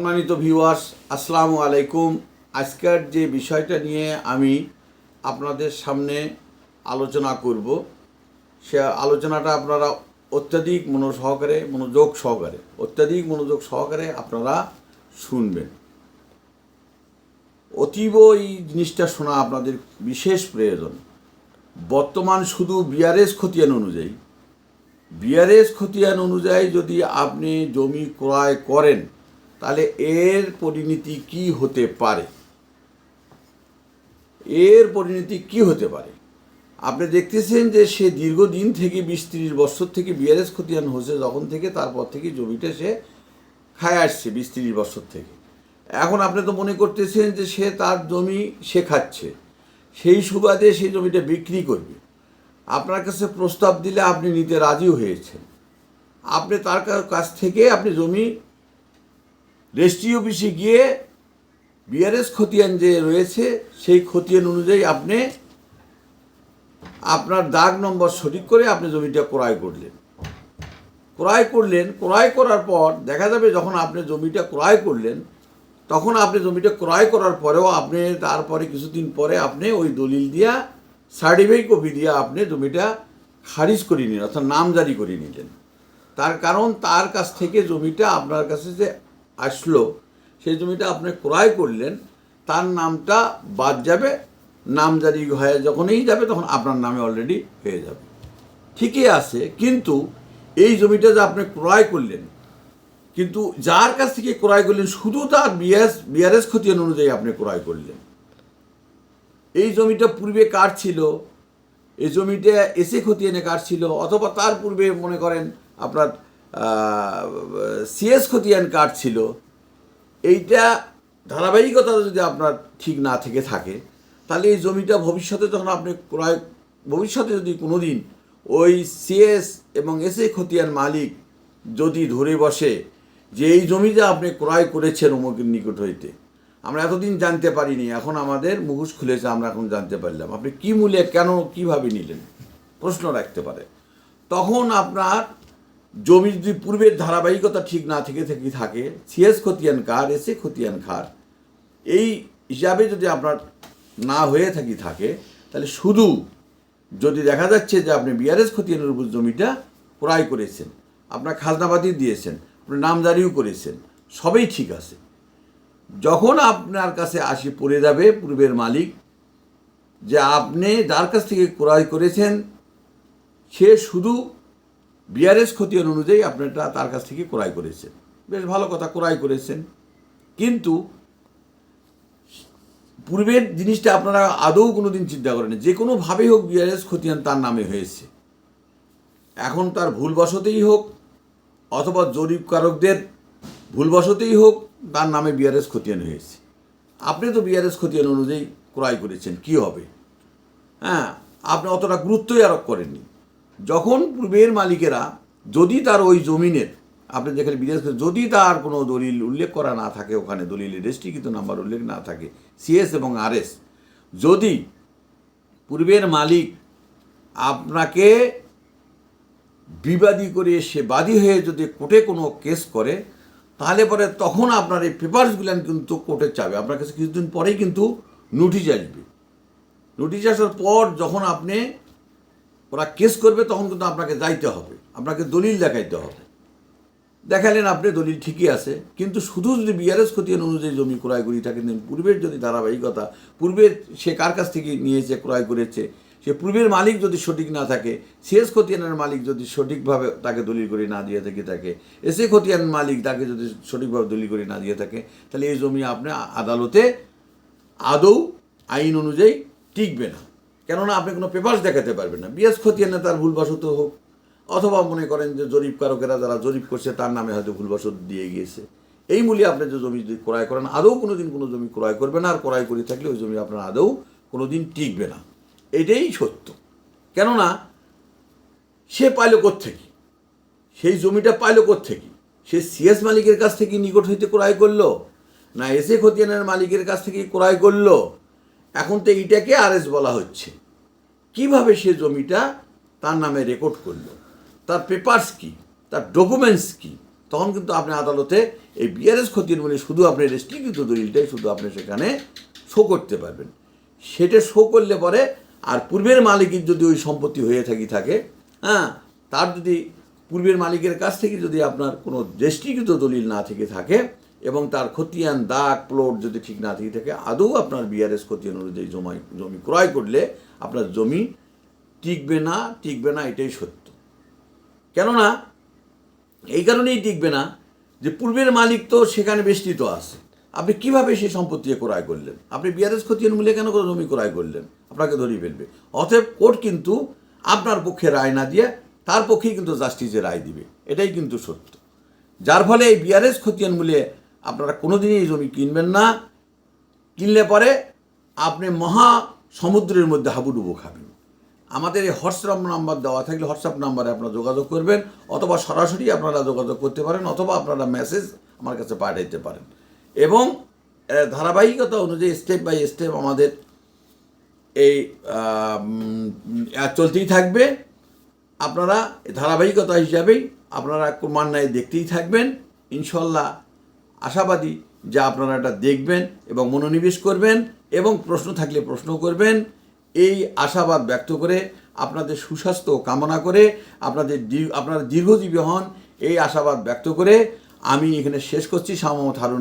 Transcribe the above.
সম্মানিত ভিউয়ার্স আসসালামু আলাইকুম। আজকের যে বিষয়টা নিয়ে আমি আপনাদের সামনে আলোচনা করব, সে আলোচনাটা আপনারা অত্যাধিক মনোসহকারে মনোযোগ সহকারে, অত্যাধিক মনোযোগ সহকারে আপনারা শুনবেন। অতীব এই জিনিসটা শোনা আপনাদের বিশেষ প্রয়োজন। বর্তমান শুধু বিআরএস খতিয়ান অনুযায়ী বিআরএস খতিয়ান অনুযায়ী যদি আপনি জমি ক্রয় করেন তাহলে এর পরিণতি কি হতে পারে? এর পরিণতি কি হতে পারে? আপনি দেখতেছেন যে সে দীর্ঘদিন থেকে বিশ তিরিশ বছর থেকে বিআরএস খতিয়ান হচ্ছে যখন থেকে, তারপর থেকে জমিটা সে খায় আসছে বিশ তিরিশ বছর থেকে। এখন আপনি তো মনে করতেছেন যে সে তার জমি সে খাচ্ছে। সেই সুবাদে সেই জমিটা বিক্রি করবে। আপনার কাছে প্রস্তাব দিলে আপনি নিতে রাজিও হয়েছেন। আপনি তার কাছ থেকে আপনি জমি রেজিস্ট্রি অফিসে গিয়ে বিআরএস খতিয়ান যে রয়েছে, সেই খতিয়ান অনুযায়ী আপনি আপনার দাগ নম্বর সঠিক করে আপনি জমিটা ক্রয় করলেন। ক্রয় করলেন, ক্রয় করার পর দেখা যাবে যখন আপনি জমিটা ক্রয় করলেন, তখন আপনি জমিটা ক্রয় করার পরেও আপনি তারপরে কিছুদিন পরে আপনি ওই দলিল দিয়া সার্টিফিকেট কপি দিয়ে আপনি জমিটা খারিজ করে নিলেন, অর্থাৎ নাম জারি করে নিলেন। তার কারণ, তার কাছ থেকে জমিটা আপনার কাছে যে আসলো। সেই জমিটা আপনি ক্রয় করলেন, তার নামটা বাদ যাবে নাম নামজারি হয়ে যখনই যাবে তখন আপনার নামে অলরেডি হয়ে যাবে। ঠিকই আছে, কিন্তু এই জমিটা যে আপনি ক্রয় করলেন, কিন্তু যার কাছ থেকে ক্রয় করলেন, শুধু তার বিএস বিআরএস খতিয়ান অনুযায়ী আপনি ক্রয় করলেন। এই জমিটা পূর্বে কার ছিল? এই জমিটা এসে খতিয়ানে কার ছিল? অথবা তার পূর্বে মনে করেন আপনার সিএস খতিয়ান কার ছিল, এইটা ধারাবাহিকতা যদি আপনার ঠিক না থেকে থাকে, তাহলে এই জমিটা ভবিষ্যতে যখন আপনি ক্রয়, ভবিষ্যতে যদি কোনো দিন ওই সিএস এবং এসএ খতিয়ান মালিক যদি ধরে বসে যে এই জমিটা আপনি ক্রয় করেছেন অমুকের নিকট হইতে, আমরা এতদিন জানতে পারিনি, এখন আমাদের মুখোশ খুলেছে, আমরা এখন জানতে পারলাম। আপনি কি মূল্যে, কেন, কীভাবে নিলেন? প্রশ্ন রাখতে পারে। তখন আপনার জমি যদি পূর্বের ধারাবাহিকতা ঠিক না থেকে থেকে থাকে, সিএস খতিয়ান কার, এসে খতিয়ান খার, এই হিসাবে যদি আপনার না হয়ে থাকি থাকে, তাহলে শুধু যদি দেখা যাচ্ছে যে আপনি বিআরএস খতিয়ানের উপর জমিটা ক্রয় করেছেন, আপনার খাজনাবাদি দিয়েছেন আপনি নামদারিও করেছেন, সবই ঠিক আছে। যখন আপনার কাছে আসি পড়ে যাবে পূর্বের মালিক যে আপনি যার কাছ থেকে ক্রয় করেছেন, সে শুধু বিআরএস খতিয়ান অনুযায়ী আপনারা তার কাছ থেকে ক্রয় করেছেন। বেশ ভালো কথা, ক্রয় করেছেন। কিন্তু পূর্বের জিনিসটা আপনারা আদৌ কোনো দিন চিন্তা করেন যে কোনোভাবেই হোক বিআরএস খতিয়ান তার নামে হয়েছে। এখন তার ভুলবশতেই হোক, অথবা জরিপকারকদের ভুলবশতেই হোক, তার নামে বিআরএস খতিয়ান হয়েছে। আপনি তো বিআরএস খতিয়ান অনুযায়ী ক্রয় করেছেন, কি হবে? হ্যাঁ আপনি অতটা গুরুত্বই আরোপ করেননি। যখন পূর্বের মালিকেরা যদি তার ওই জমিনের, আপনি যেখানে বিদেশ যদি তার কোনো দলিল উল্লেখ করা না থাকে, ওখানে দলিলের রেজিস্ট্রিকৃত নাম্বার উল্লেখ না থাকে, সিএস এবং আরএস, যদি পূর্বের মালিক আপনাকে বিবাদী করে সে বাদী হয়ে যদি কোর্টে কোনো কেস করে, তাহলে পরে তখন আপনার এই পেপারসগুলো কিন্তু কোর্টে চাবে। আপনার কাছে কিছুদিন পরেই কিন্তু নোটিশ আসবে। নোটিশ আসার পর যখন আপনি ওরা কেস করবে, তখন কিন্তু আপনাকে যাইতে হবে। আপনাকে দলিল দেখাইতে হবে। দেখালেন আপনি, দলিল ঠিকই আছে। কিন্তু শুধু যদি বিআরএস খতিয়ান অনুযায়ী জমি ক্রয় করি থাকেন পূর্বের যদি ধারাবাহিকতা পূর্বের সে কার কাছ থেকে নিয়েছে, ক্রয় করেছে, সে পূর্বের মালিক যদি সঠিক না থাকে, শেষ খতিয়ানের মালিক যদি সঠিকভাবে তাকে দলিল করে না দিয়ে থাকে, তাকে এসে খতিয়ান মালিক তাকে যদি সঠিকভাবে দলিল করে না দিয়ে থাকে, তাহলে এই জমি আপনি আদালতে আদৌ আইন অনুযায়ী টিকবে না। কেননা আপনি কোনো পেপার্স দেখাতে পারবেন না। বিএস খতিয়ানে তার ভুলবশত হোক, অথবা মনে করেন যে জরিপকারকেরা যারা জরিপ করছে, তার নামে হয়তো ভুলবশত দিয়ে গিয়েছে। এই মূল্যে আপনি যে জমি যদি ক্রয় করেন, আদৌ কোনো দিন কোনো জমি ক্রয় করবে না, আর ক্রয় করে থাকলে ওই জমি আপনার আদৌ কোনো দিন টিকবে না। এটাই সত্য। কেননা সে পাইল কোত্থেকে? সেই জমিটা পাইল কোত্থেকে? সে সিএস মালিকের কাছ থেকে নিকট হইতে ক্রয় করল? না এসে খতিয়ানের মালিকের কাছ থেকে ক্রয় করল? এখন তো এইটাকে আরএস বলা হচ্ছে। কীভাবে সে জমিটা তার নামে রেকর্ড করল? তার পেপার্স কি? তার ডকুমেন্টস কি? তখন কিন্তু আপনি আদালতে এই বিআরএস খতিয়ান মূলে শুধু আপনি রেস্ট্রিকৃত দলিলটাই শুধু আপনি সেখানে শো করতে পারবেন। সেটা শো করলে পরে আর পূর্বের মালিকের যদি ওই সম্পত্তি হয়ে থাকি থাকে হ্যাঁ তার যদি পূর্বের মালিকের কাছ থেকে যদি আপনার কোনো রেস্ট্রিকৃত দলিল না থেকে থাকে এবং তার খতিয়ান, দাগ প্লট যদি ঠিক না থেকে থাকে, আদৌ আপনার বিআরএস খতিয়ান অনুযায়ী জমা, জমি ক্রয় করলে আপনার জমি টিকবে না টিকবে না, এটাই সত্য। কেননা, এই কারণেই টিকবে না যে পূর্বের মালিক তো সেখানে বেষ্টিত আছে। আপনি কীভাবে সেই সম্পত্তি ক্রয় করলেন? আপনি বিআরএস খতিয়ান মূল্যে কেন করে জমি ক্রয় করলেন? আপনাকে ধরিয়ে ফেলবে। অতএব কোর্ট কিন্তু আপনার পক্ষে রায় না দিয়ে তার পক্ষেই কিন্তু জাস্টিসে রায় দিবে। এটাই কিন্তু সত্য। যার ফলে এই বিআরএস খতিয়ান মূল্যে আপনারা কোনোদিনই এই জমি কিনবেন না। কিনলে পরে আপনি মহা সমুদ্রের মধ্যে হাবুডুবু খাবেন। আমাদের এই হোয়াটসঅ্যাপ নাম্বার দেওয়া থাকলে হোয়াটসঅ্যাপ নাম্বারে আপনারা যোগাযোগ করবেন অথবা সরাসরি আপনারা যোগাযোগ করতে পারেন অথবা আপনারা মেসেজ আমার কাছে পাঠাইতে পারেন। এবং ধারাবাহিকতা অনুযায়ী স্টেপ বাই স্টেপ আমাদের এই চলতেই থাকবে। আপনারা ধারাবাহিকতা হিসাবেই আপনারা ক্রমান্বয়ে দেখতেই থাকবেন। ইনশাল্লাহ আশাবাদী যা আপনারা এটা দেখবেন এবং মনোনিবেশ করবেন এবং প্রশ্ন থাকলে প্রশ্ন করবেন। এই আশাবাদ ব্যক্ত করে আপনাদের সুস্বাস্থ্য কামনা করে আপনাদের আপনারা দীর্ঘজীবী হন, এই আশাবাদ ব্যক্ত করে আমি এখানে শেষ করছি। মোহাম্মদ হারুন